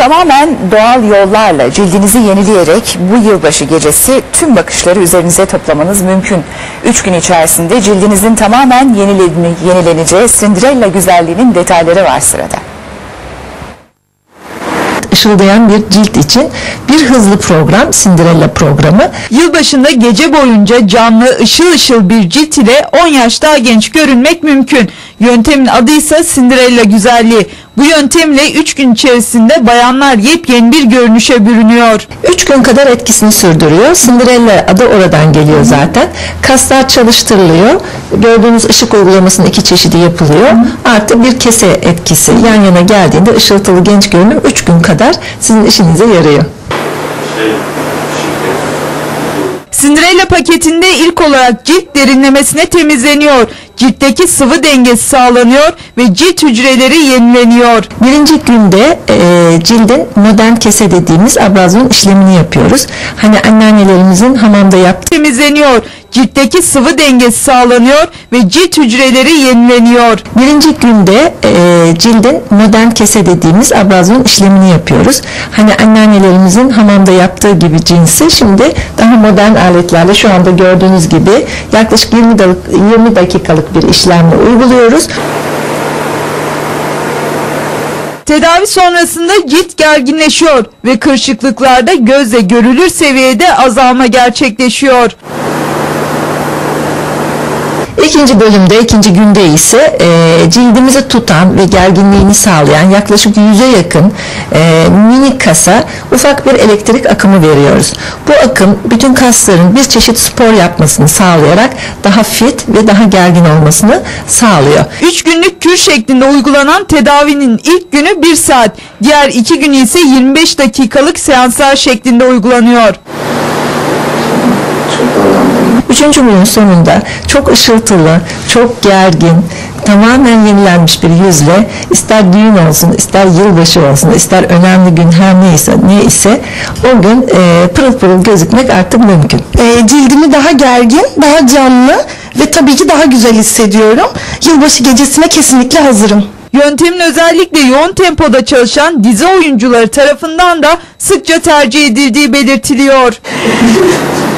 Tamamen doğal yollarla cildinizi yenileyerek bu yılbaşı gecesi tüm bakışları üzerinize toplamanız mümkün. 3 gün içerisinde cildinizin tamamen yenileni- yenileneceği Cinderella güzelliğinin detayları var sırada. ışıldayan bir cilt için bir hızlı program Cinderella programı. Yılbaşında gece boyunca canlı ışıl ışıl bir cilt ile 10 yaş daha genç görünmek mümkün. Yöntemin adı ise Cinderella güzelliği. Bu yöntemle 3 gün içerisinde bayanlar yepyeni bir görünüşe bürünüyor. 3 gün kadar etkisini sürdürüyor. Cinderella adı oradan geliyor zaten. Kaslar çalıştırılıyor. Gördüğünüz ışık uygulamasının iki çeşidi yapılıyor. Artı bir kese etkisi yan yana geldiğinde ışıltılı genç görünüm 3 gün kadar sizin işinize yarıyor. Cinderella paketinde ilk olarak cilt derinlemesine temizleniyor. Ciltteki sıvı dengesi sağlanıyor ve cilt hücreleri yenileniyor. Birinci günde e, cildin modern kese dediğimiz abrazyon işlemini yapıyoruz. Hani anneannelerimizin hamamda yaptığı Temizleniyor. Ciltteki sıvı dengesi sağlanıyor ve cilt hücreleri yenileniyor. Birinci günde e, cildin modern kese dediğimiz abrazyon işlemini yapıyoruz. Hani anneannelerimizin hamamda yaptığı gibi cinsi şimdi daha modern aletlerle şu anda gördüğünüz gibi yaklaşık 20, dakik- 20 dakikalık bir işlemle uyguluyoruz. Tedavi sonrasında cilt gerginleşiyor ve kırışıklıklarda gözle görülür seviyede azalma gerçekleşiyor. İkinci bölümde, ikinci günde ise e, cildimizi tutan ve gerginliğini sağlayan yaklaşık yüze yakın e, minik kasa ufak bir elektrik akımı veriyoruz. Bu akım bütün kasların bir çeşit spor yapmasını sağlayarak daha fit ve daha gergin olmasını sağlıyor. 3 günlük kür şeklinde uygulanan tedavinin ilk günü 1 saat, diğer 2 günü ise 25 dakikalık seanslar şeklinde uygulanıyor. Üçüncü günün sonunda çok ışıltılı, çok gergin, tamamen yenilenmiş bir yüzle ister düğün olsun, ister yılbaşı olsun, ister önemli gün her neyse ne ise o gün e, pırıl pırıl gözükmek artık mümkün. E, cildimi daha gergin, daha canlı ve tabii ki daha güzel hissediyorum. Yılbaşı gecesine kesinlikle hazırım. Yöntemin özellikle yoğun tempoda çalışan dizi oyuncuları tarafından da sıkça tercih edildiği belirtiliyor.